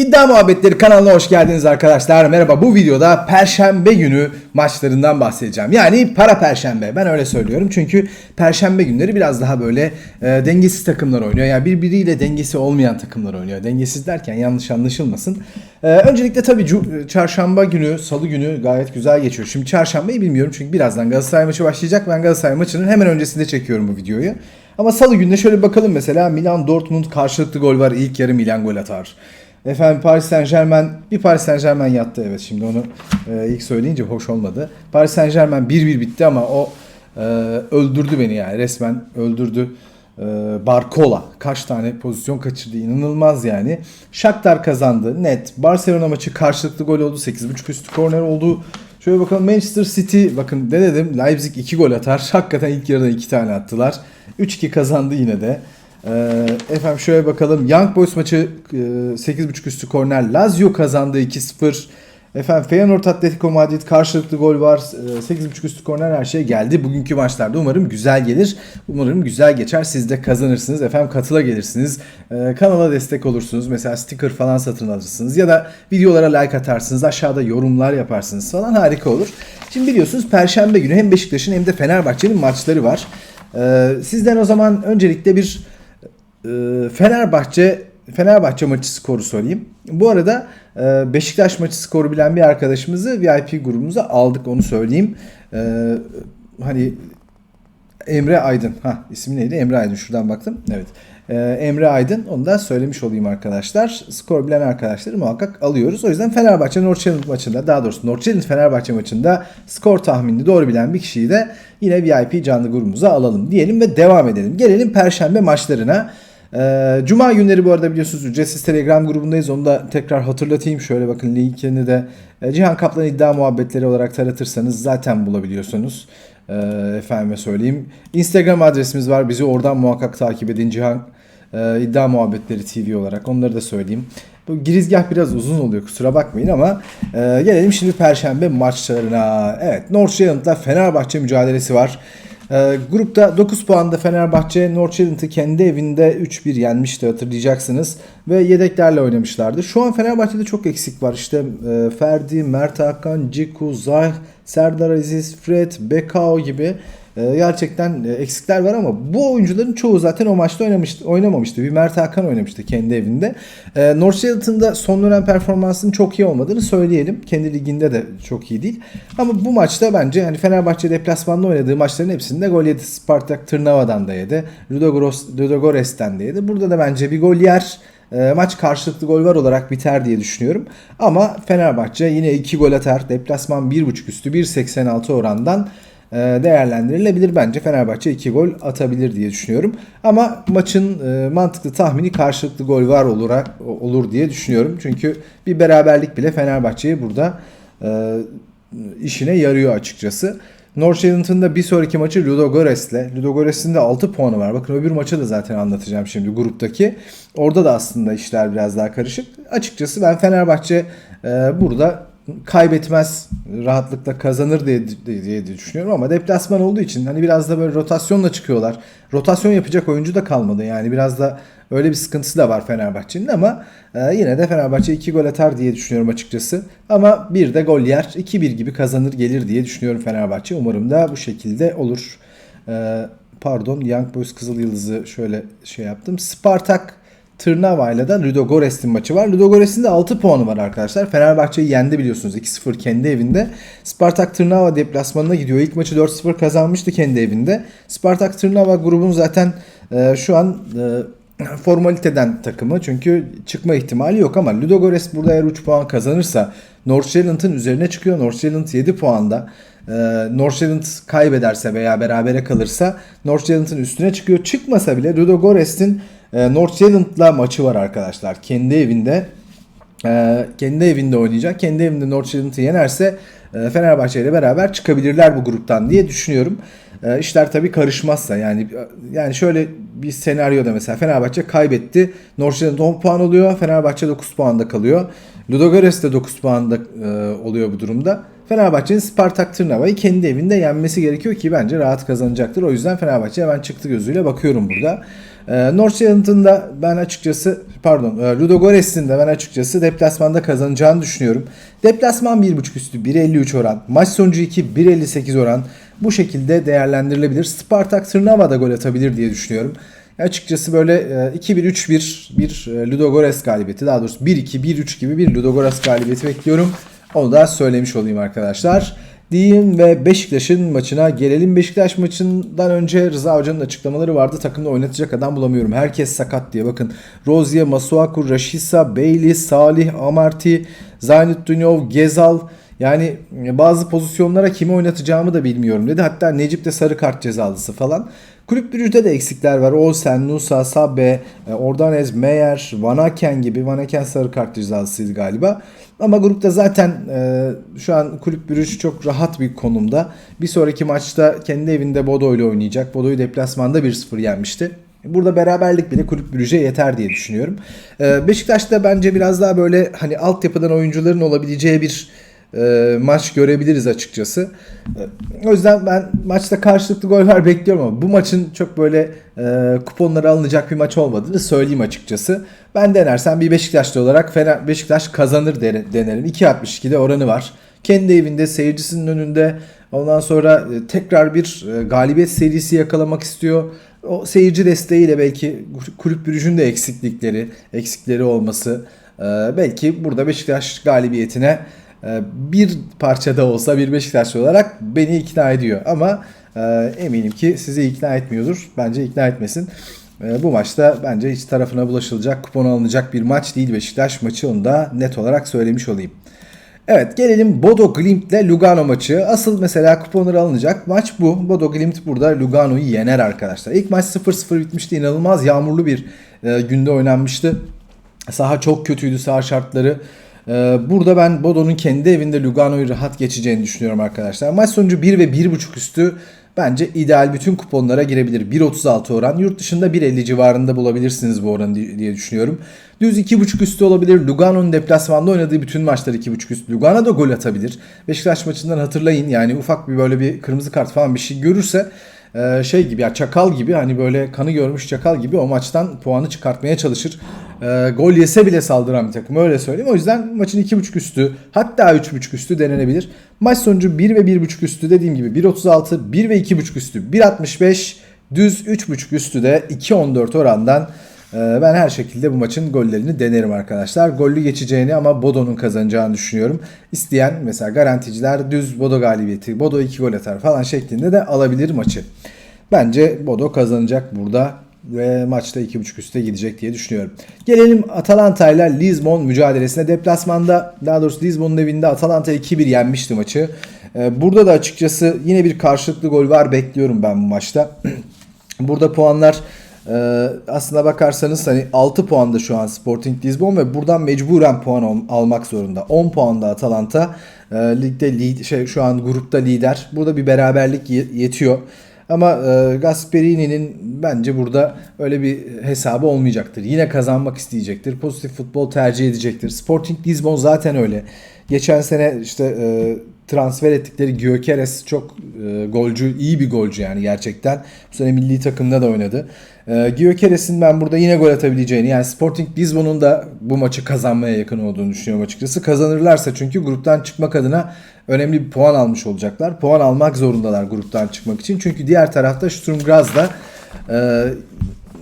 İddia Muhabbetleri kanalına hoş geldiniz arkadaşlar. Merhaba bu videoda Perşembe günü maçlarından bahsedeceğim. Yani para Perşembe ben öyle söylüyorum. Çünkü Perşembe günleri biraz daha böyle e, dengesiz takımlar oynuyor. Yani birbiriyle dengesi olmayan takımlar oynuyor. Dengesiz derken yanlış anlaşılmasın. E, öncelikle tabii çarşamba günü, salı günü gayet güzel geçiyor. Şimdi çarşambayı bilmiyorum çünkü birazdan Galatasaray maçı başlayacak. Ben Galatasaray maçının hemen öncesinde çekiyorum bu videoyu. Ama salı gününe şöyle bakalım mesela Milan Dortmund karşılıklı gol var. İlk yarı Milan gol atar. Efendim Paris Saint Germain bir Paris Saint Germain yattı evet şimdi onu e, ilk söyleyince hoş olmadı. Paris Saint Germain 1-1 bitti ama o e, öldürdü beni yani resmen öldürdü. E, Barcola kaç tane pozisyon kaçırdı inanılmaz yani. Shakhtar kazandı net. Barcelona maçı karşılıklı gol oldu 8.5 üstü korner oldu. Şöyle bakalım Manchester City bakın ne dedim Leipzig 2 gol atar. Hakikaten ilk yarıda 2 tane attılar. 3-2 kazandı yine de. Ee, efendim şöyle bakalım. Young Boys maçı e, 8.5 üstü korner. Lazio kazandı 2-0. Efendim Feyenoord Atletico Madrid karşılıklı gol var. Ee, 8.5 üstü korner her şey geldi. Bugünkü maçlarda umarım güzel gelir. Umarım güzel geçer. Siz de kazanırsınız. Efendim katıla gelirsiniz. Ee, kanala destek olursunuz. Mesela sticker falan satın alırsınız. Ya da videolara like atarsınız. Aşağıda yorumlar yaparsınız falan harika olur. Şimdi biliyorsunuz Perşembe günü hem Beşiktaş'ın hem de Fenerbahçe'nin maçları var. Ee, sizden o zaman öncelikle bir e, Fenerbahçe Fenerbahçe maçı skoru söyleyeyim. Bu arada e, Beşiktaş maçı skoru bilen bir arkadaşımızı VIP grubumuza aldık onu söyleyeyim. E, hani Emre Aydın. Ha ismi neydi? Emre Aydın. Şuradan baktım. Evet. Ee, Emre Aydın. Onu da söylemiş olayım arkadaşlar. Skor bilen arkadaşları muhakkak alıyoruz. O yüzden Fenerbahçe Northchallenge maçında daha doğrusu Northchallenge Fenerbahçe maçında skor tahminini doğru bilen bir kişiyi de yine VIP canlı grubumuza alalım diyelim ve devam edelim. Gelelim Perşembe maçlarına. Ee, Cuma günleri bu arada biliyorsunuz ücretsiz Telegram grubundayız. Onu da tekrar hatırlatayım. Şöyle bakın linkini de e, Cihan Kaplan iddia muhabbetleri olarak taratırsanız zaten bulabiliyorsunuz. Ee, efendime söyleyeyim. Instagram adresimiz var. Bizi oradan muhakkak takip edin. Cihan e, iddia muhabbetleri TV olarak. Onları da söyleyeyim. Bu girizgah biraz uzun oluyor kusura bakmayın ama e, gelelim şimdi Perşembe maçlarına. Evet Northchalleng'da Fenerbahçe mücadelesi var. E, grupta 9 puanda Fenerbahçe Northchalleng'ı kendi evinde 3-1 yenmişti hatırlayacaksınız. Ve yedeklerle oynamışlardı. Şu an Fenerbahçe'de çok eksik var. İşte e, Ferdi, Mert Hakan, Ciku, Zayh, Serdar Aziz, Fred, Bekao gibi e, gerçekten e, eksikler var ama bu oyuncuların çoğu zaten o maçta oynamıştı, oynamamıştı. Bir Mert Hakan oynamıştı kendi evinde. E, Northchalleng'ın da son dönem performansının çok iyi olmadığını söyleyelim. Kendi liginde de çok iyi değil. Ama bu maçta bence yani Fenerbahçe deplasmanda oynadığı maçların hepsinde gol yedi. Spartak Tırnava'dan da yedi. Ludogores'ten de yedi. Burada da bence bir gol yer. E, maç karşılıklı gol var olarak biter diye düşünüyorum. Ama Fenerbahçe yine 2 gol atar. Deplasman 1.5 üstü 1.86 orandan değerlendirilebilir. Bence Fenerbahçe 2 gol atabilir diye düşünüyorum. Ama maçın e, mantıklı tahmini karşılıklı gol var olur, olur diye düşünüyorum. Çünkü bir beraberlik bile Fenerbahçe'yi burada e, işine yarıyor açıkçası. Da bir sonraki maçı Ludogorets'le. Ludogorets'in de 6 puanı var. Bakın öbür maçı da zaten anlatacağım şimdi gruptaki. Orada da aslında işler biraz daha karışık. Açıkçası ben Fenerbahçe e, burada kaybetmez rahatlıkla kazanır diye, diye, düşünüyorum ama deplasman olduğu için hani biraz da böyle rotasyonla çıkıyorlar. Rotasyon yapacak oyuncu da kalmadı yani biraz da öyle bir sıkıntısı da var Fenerbahçe'nin ama e, yine de Fenerbahçe 2 gol atar diye düşünüyorum açıkçası. Ama bir de gol yer 2-1 gibi kazanır gelir diye düşünüyorum Fenerbahçe. Umarım da bu şekilde olur. E, pardon Young Boys Kızıl Yıldız'ı şöyle şey yaptım. Spartak Tırnava ile de Ludogorets'in maçı var. Ludogorets'in de 6 puanı var arkadaşlar. Fenerbahçe'yi yendi biliyorsunuz 2-0 kendi evinde. Spartak Tırnava deplasmanına gidiyor. İlk maçı 4-0 kazanmıştı kendi evinde. Spartak Tırnava grubun zaten e, şu an e, formaliteden takımı. Çünkü çıkma ihtimali yok ama Ludogorets burada eğer 3 puan kazanırsa Northchalleng'ın üzerine çıkıyor. Northchallenge 7 puanda. Ee, Northchallenge kaybederse veya berabere kalırsa Northchallenge'ın üstüne çıkıyor. Çıkmasa bile Ludogorets'in e, Northchalleng'la maçı var arkadaşlar. Kendi evinde e, kendi evinde oynayacak. Kendi evinde Northchalleng'ı yenerse e, Fenerbahçe ile beraber çıkabilirler bu gruptan diye düşünüyorum. E, işler tabii karışmazsa yani yani şöyle bir senaryoda mesela Fenerbahçe kaybetti. Northchallenge 10 puan oluyor. Fenerbahçe 9 puanda kalıyor. Ludogorets de 9 puanda e, oluyor bu durumda. Fenerbahçe'nin Spartak Tırnava'yı kendi evinde yenmesi gerekiyor ki bence rahat kazanacaktır. O yüzden Fenerbahçe hemen çıktı gözüyle bakıyorum burada. E, Nordsjælland'ın da ben açıkçası pardon e, Ludogorets'in de ben açıkçası deplasmanda kazanacağını düşünüyorum. Deplasman 1.5 üstü 1.53 oran. Maç sonucu 2 1.58 oran. Bu şekilde değerlendirilebilir. Spartak Trnava da gol atabilir diye düşünüyorum. Açıkçası böyle e, 2-1-3-1 bir e, Ludogorets galibiyeti daha doğrusu 1-2 1-3 gibi bir Ludogorets galibiyeti bekliyorum. Onu da söylemiş olayım arkadaşlar. Diyeyim ve Beşiktaş'ın maçına gelelim. Beşiktaş maçından önce Rıza Hoca'nın açıklamaları vardı. Takımda oynatacak adam bulamıyorum. Herkes sakat diye. Bakın Rozier, Masuaku, Rashica, Bailey, Salih, Amarty, Zaynetdinov, Gezal. Yani bazı pozisyonlara kimi oynatacağımı da bilmiyorum dedi. Hatta Necip de sarı kart cezalısı falan. Kulüp Brüj'de de eksikler var. Olsen, Nusa, Sabbe, Ordanez, Meyer, Vanaken gibi. Vanaken sarı kart cezalısıydı galiba. Ama grupta zaten e, şu an Kulüp Brüj çok rahat bir konumda. Bir sonraki maçta kendi evinde Bodo ile oynayacak. Bodo'yu deplasmanda 1-0 yenmişti. Burada beraberlik bile kulüp Brüj'e yeter diye düşünüyorum. E, Beşiktaş'ta bence biraz daha böyle hani altyapıdan oyuncuların olabileceği bir e, maç görebiliriz açıkçası. E, o yüzden ben maçta karşılıklı gol var bekliyorum ama bu maçın çok böyle e, kuponları alınacak bir maç olmadığını söyleyeyim açıkçası. Ben denersem bir Beşiktaşlı olarak Fener, Beşiktaş kazanır denerim. 2.62'de oranı var. Kendi evinde seyircisinin önünde ondan sonra e, tekrar bir e, galibiyet serisi yakalamak istiyor. O seyirci desteğiyle belki kulüp bürücün de eksiklikleri, eksikleri olması belki burada Beşiktaş galibiyetine bir parçada olsa bir Beşiktaşlı olarak beni ikna ediyor. Ama e, eminim ki sizi ikna etmiyordur. Bence ikna etmesin. E, bu maçta bence hiç tarafına bulaşılacak, kupon alınacak bir maç değil Beşiktaş maçı. Onu da net olarak söylemiş olayım. Evet gelelim Bodo Glimt ile Lugano maçı. Asıl mesela kuponları alınacak maç bu. Bodo Glimt burada Lugano'yu yener arkadaşlar. İlk maç 0-0 bitmişti. İnanılmaz yağmurlu bir e, günde oynanmıştı. Saha çok kötüydü saha şartları. Ee, burada ben Bodo'nun kendi evinde Lugano'yu rahat geçeceğini düşünüyorum arkadaşlar. Maç sonucu 1 ve 1.5 üstü bence ideal bütün kuponlara girebilir. 1.36 oran. Yurt dışında 1.50 civarında bulabilirsiniz bu oranı diye düşünüyorum. Düz 2.5 üstü olabilir. Lugano'nun deplasmanda oynadığı bütün maçlar 2.5 üstü. Lugano da gol atabilir. Beşiktaş maçından hatırlayın yani ufak bir böyle bir kırmızı kart falan bir şey görürse e, şey gibi ya çakal gibi hani böyle kanı görmüş çakal gibi o maçtan puanı çıkartmaya çalışır. E, gol yese bile saldıran bir takım öyle söyleyeyim. O yüzden maçın 2.5 üstü hatta 3.5 üstü denenebilir. Maç sonucu 1 ve 1.5 üstü dediğim gibi 1.36, 1 ve 2.5 üstü 1.65, düz 3.5 üstü de 2.14 orandan ee, ben her şekilde bu maçın gollerini denerim arkadaşlar. Gollü geçeceğini ama Bodo'nun kazanacağını düşünüyorum. İsteyen mesela garanticiler düz Bodo galibiyeti, Bodo 2 gol atar falan şeklinde de alabilir maçı. Bence Bodo kazanacak burada ve maçta 2.5 üste gidecek diye düşünüyorum. Gelelim Atalanta ile Lisbon mücadelesine. Deplasmanda daha doğrusu Lisbon'un evinde Atalanta 2-1 yenmişti maçı. Ee, burada da açıkçası yine bir karşılıklı gol var bekliyorum ben bu maçta. Burada puanlar ee, aslına bakarsanız hani 6 puanda şu an Sporting Lisbon ve buradan mecburen puan al- almak zorunda. 10 puanda Atalanta e, ligde şey şu an grupta lider. Burada bir beraberlik yetiyor. Ama e, Gasperini'nin bence burada öyle bir hesabı olmayacaktır. Yine kazanmak isteyecektir. Pozitif futbol tercih edecektir. Sporting Lisbon zaten öyle. Geçen sene işte e, transfer ettikleri Gyökeres çok e, golcü, iyi bir golcü yani gerçekten. Bu sene milli takımda da oynadı. E, Gyökeres'in ben burada yine gol atabileceğini yani Sporting Lisbon'un da bu maçı kazanmaya yakın olduğunu düşünüyorum açıkçası. Kazanırlarsa çünkü gruptan çıkmak adına önemli bir puan almış olacaklar. Puan almak zorundalar gruptan çıkmak için. Çünkü diğer tarafta Sturm Graz da e,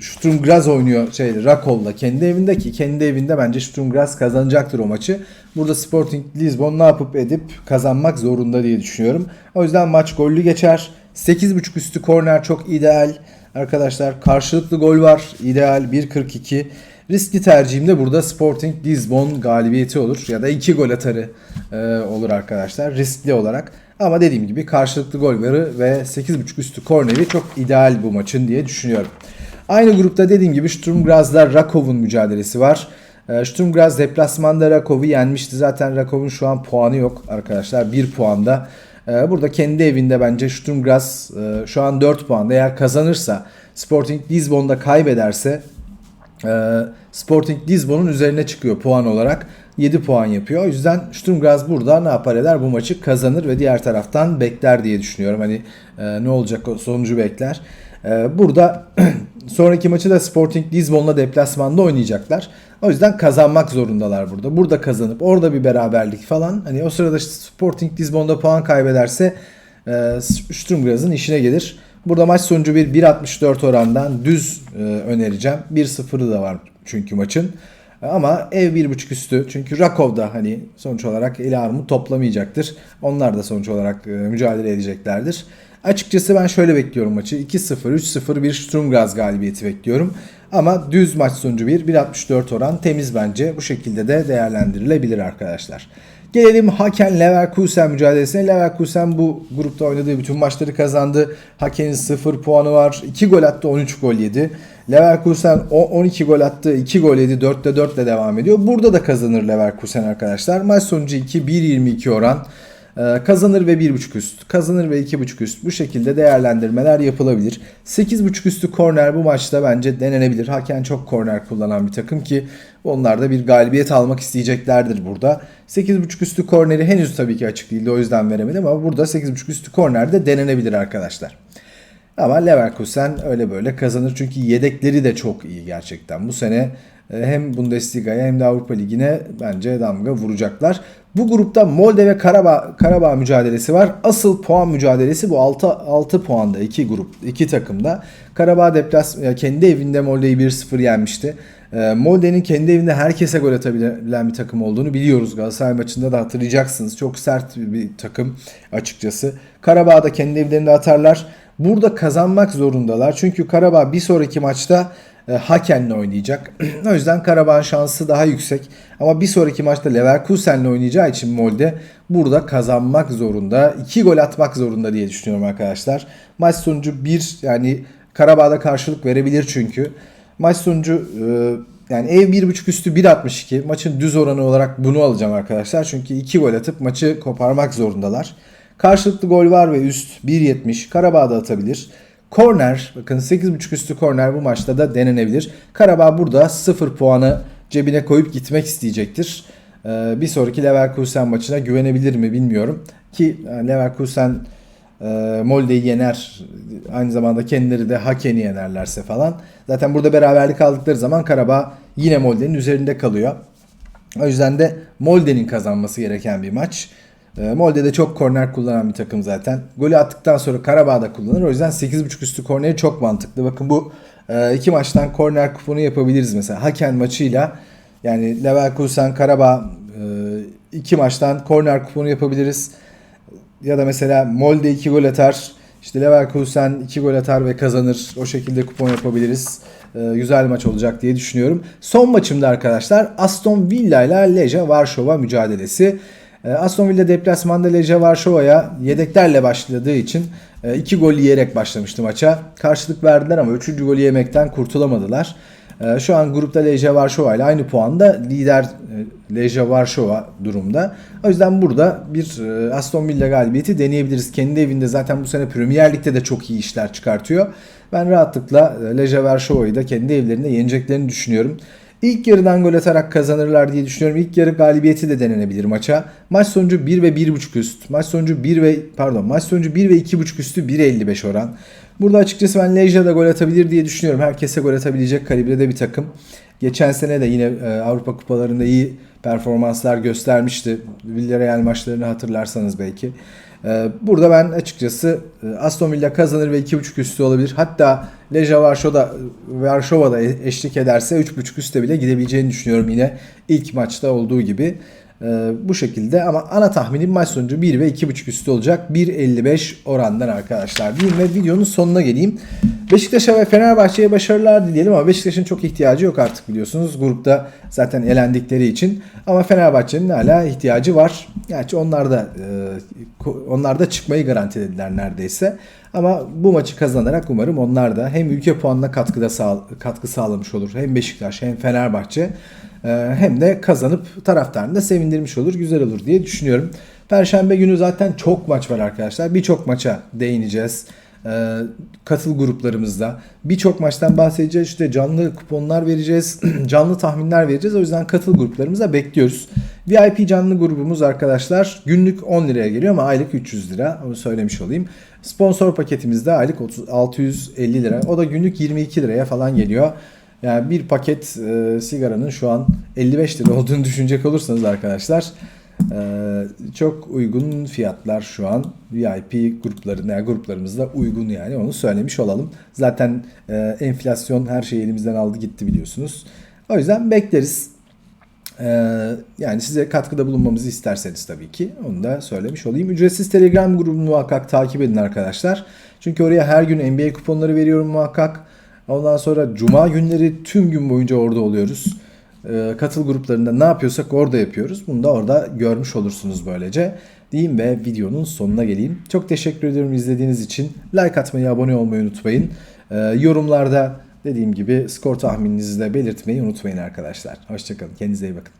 Sturm Graz oynuyor şey Rakov'la kendi evinde ki kendi evinde bence Sturm Graz kazanacaktır o maçı. Burada Sporting Lisbon ne yapıp edip kazanmak zorunda diye düşünüyorum. O yüzden maç gollü geçer. 8.5 üstü korner çok ideal. Arkadaşlar karşılıklı gol var. İdeal 1.42. Riskli tercihim de burada Sporting Lisbon galibiyeti olur. Ya da 2 gol atarı e, olur arkadaşlar. Riskli olarak. Ama dediğim gibi karşılıklı gol varı ve 8.5 üstü korneri çok ideal bu maçın diye düşünüyorum. Aynı grupta dediğim gibi Sturm Graz'la Rakov'un mücadelesi var. Ee, Sturm Graz deplasmanda Rakov'u yenmişti. Zaten Rakov'un şu an puanı yok arkadaşlar. 1 puanda. Ee, burada kendi evinde bence Sturm Graz e, şu an 4 puanda. Eğer kazanırsa Sporting Lisbon'da kaybederse e, Sporting Lisbon'un üzerine çıkıyor puan olarak. 7 puan yapıyor. O yüzden Sturm Graz burada ne yapar eder? Bu maçı kazanır ve diğer taraftan bekler diye düşünüyorum. Hani e, ne olacak o sonucu bekler. Ee, burada sonraki maçı da Sporting Lisbon'la deplasmanda oynayacaklar. O yüzden kazanmak zorundalar burada. Burada kazanıp orada bir beraberlik falan. Hani o sırada Sporting Lisbon'da puan kaybederse e, Sturm Graz'ın işine gelir. Burada maç sonucu bir 1.64 orandan düz e, önereceğim. 1-0'ı da var çünkü maçın. Ama ev 1.5 üstü. Çünkü Rakov da hani sonuç olarak eli armut toplamayacaktır. Onlar da sonuç olarak e, mücadele edeceklerdir. Açıkçası ben şöyle bekliyorum maçı. 2-0, 3-0 bir Sturm Graz galibiyeti bekliyorum. Ama düz maç sonucu bir 1.64 oran temiz bence. Bu şekilde de değerlendirilebilir arkadaşlar. Gelelim Haken Leverkusen mücadelesine. Leverkusen bu grupta oynadığı bütün maçları kazandı. Haken'in 0 puanı var. 2 gol attı 13 gol yedi. Leverkusen 12 gol attı 2 gol yedi 4'te 4 ile devam ediyor. Burada da kazanır Leverkusen arkadaşlar. Maç sonucu 2 1.22 oran. Ee, kazanır ve 1.5 üst, kazanır ve 2.5 üst bu şekilde değerlendirmeler yapılabilir. 8.5 üstü korner bu maçta bence denenebilir. Haken çok korner kullanan bir takım ki onlar da bir galibiyet almak isteyeceklerdir burada. 8.5 üstü korneri henüz tabii ki açık değildi o yüzden veremedim ama burada 8.5 üstü korner de denenebilir arkadaşlar. Ama Leverkusen öyle böyle kazanır çünkü yedekleri de çok iyi gerçekten. Bu sene e, hem Bundesliga'ya hem de Avrupa Ligi'ne bence damga vuracaklar. Bu grupta Molde ve Karabağ, Karabağ mücadelesi var. Asıl puan mücadelesi bu 6, 6 puanda iki grup, iki takımda. Karabağ deplas kendi evinde Molde'yi 1-0 yenmişti. E, Molde'nin kendi evinde herkese gol atabilen bir takım olduğunu biliyoruz. Galatasaray maçında da hatırlayacaksınız. Çok sert bir takım açıkçası. Karabağ da kendi evlerinde atarlar. Burada kazanmak zorundalar. Çünkü Karabağ bir sonraki maçta e, Haken'le oynayacak. o yüzden Karabağ'ın şansı daha yüksek. Ama bir sonraki maçta Leverkusen'le oynayacağı için Molde burada kazanmak zorunda. 2 gol atmak zorunda diye düşünüyorum arkadaşlar. Maç sonucu 1 yani Karabağ'da karşılık verebilir çünkü. Maç sonucu e, yani ev 1.5 üstü 1.62. Maçın düz oranı olarak bunu alacağım arkadaşlar. Çünkü 2 gol atıp maçı koparmak zorundalar. Karşılıklı gol var ve üst 1.70. Karabağ da atabilir. Korner bakın 8.5 üstü korner bu maçta da denenebilir. Karabağ burada 0 puanı cebine koyup gitmek isteyecektir. Ee, bir sonraki Leverkusen maçına güvenebilir mi bilmiyorum. Ki Leverkusen e, Molde'yi yener. Aynı zamanda kendileri de Haken'i yenerlerse falan. Zaten burada beraberlik aldıkları zaman Karabağ yine Molde'nin üzerinde kalıyor. O yüzden de Molde'nin kazanması gereken bir maç. E, çok korner kullanan bir takım zaten. Golü attıktan sonra Karabağ'da kullanır. O yüzden 8.5 üstü korneri çok mantıklı. Bakın bu e, iki maçtan korner kuponu yapabiliriz mesela. Haken maçıyla yani Leverkusen Karabağ e, iki maçtan korner kuponu yapabiliriz. Ya da mesela Molde 2 gol atar. İşte Leverkusen 2 gol atar ve kazanır. O şekilde kupon yapabiliriz. Ee, güzel maç olacak diye düşünüyorum. Son maçımda arkadaşlar Aston Villa ile Leja Varşova mücadelesi. Ee, Aston Villa deplasmanda Leja Varşova'ya yedeklerle başladığı için 2 gol yiyerek başlamıştı maça. Karşılık verdiler ama 3. golü yemekten kurtulamadılar. Ee, şu an grupta Leja Varşova ile aynı puanda lider e, Leja Varşova durumda. O yüzden burada bir e, Aston Villa galibiyeti deneyebiliriz. Kendi evinde zaten bu sene Premier Lig'de de çok iyi işler çıkartıyor. Ben rahatlıkla e, Leja Varşova'yı da kendi evlerinde yeneceklerini düşünüyorum. İlk yarıdan gol atarak kazanırlar diye düşünüyorum. İlk yarı galibiyeti de denenebilir maça. Maç sonucu 1 ve 1.5 üst. Maç sonucu 1 ve pardon maç sonucu 1 ve 2.5 üstü 1.55 oran. Burada açıkçası ben Leja da gol atabilir diye düşünüyorum. Herkese gol atabilecek kalibrede bir takım. Geçen sene de yine e, Avrupa kupalarında iyi performanslar göstermişti. Villarreal maçlarını hatırlarsanız belki. E, burada ben açıkçası e, Aston Villa kazanır ve 2.5 üstü olabilir. Hatta Leja Varşova'da, Varşova'da eşlik ederse 3.5 üstte bile gidebileceğini düşünüyorum yine ilk maçta olduğu gibi. Ee, bu şekilde ama ana tahminim maç sonucu 1 ve 2.5 üstü olacak. 1.55 orandan arkadaşlar. Diyeyim ve videonun sonuna geleyim. Beşiktaş'a ve Fenerbahçe'ye başarılar dileyelim ama Beşiktaş'ın çok ihtiyacı yok artık biliyorsunuz. Grupta zaten elendikleri için. Ama Fenerbahçe'nin hala ihtiyacı var. Gerçi onlar da e, onlar da çıkmayı garantilediler neredeyse. Ama bu maçı kazanarak umarım onlar da hem ülke puanına katkıda sağ, katkı sağlamış olur. Hem Beşiktaş hem Fenerbahçe. Ee, hem de kazanıp taraftarını da sevindirmiş olur, güzel olur diye düşünüyorum. Perşembe günü zaten çok maç var arkadaşlar. Birçok maça değineceğiz. Ee, katıl gruplarımızda. Birçok maçtan bahsedeceğiz. İşte canlı kuponlar vereceğiz. canlı tahminler vereceğiz. O yüzden katıl gruplarımıza bekliyoruz. VIP canlı grubumuz arkadaşlar günlük 10 liraya geliyor ama aylık 300 lira. Onu söylemiş olayım. Sponsor paketimizde aylık 30, 650 lira. O da günlük 22 liraya falan geliyor. Yani bir paket e, sigaranın şu an 55 lira olduğunu düşünecek olursanız arkadaşlar e, çok uygun fiyatlar şu an VIP gruplarında yani gruplarımızda uygun yani onu söylemiş olalım. Zaten e, enflasyon her şeyi elimizden aldı gitti biliyorsunuz. O yüzden bekleriz. Ee, yani size katkıda bulunmamızı isterseniz tabii ki onu da söylemiş olayım. Ücretsiz Telegram grubunu muhakkak takip edin arkadaşlar. Çünkü oraya her gün NBA kuponları veriyorum muhakkak. Ondan sonra cuma günleri tüm gün boyunca orada oluyoruz. Ee, katıl gruplarında ne yapıyorsak orada yapıyoruz. Bunu da orada görmüş olursunuz böylece. Diyeyim ve videonun sonuna geleyim. Çok teşekkür ediyorum izlediğiniz için. Like atmayı, abone olmayı unutmayın. Ee, yorumlarda dediğim gibi skor tahmininizi de belirtmeyi unutmayın arkadaşlar. Hoşçakalın. Kendinize iyi bakın.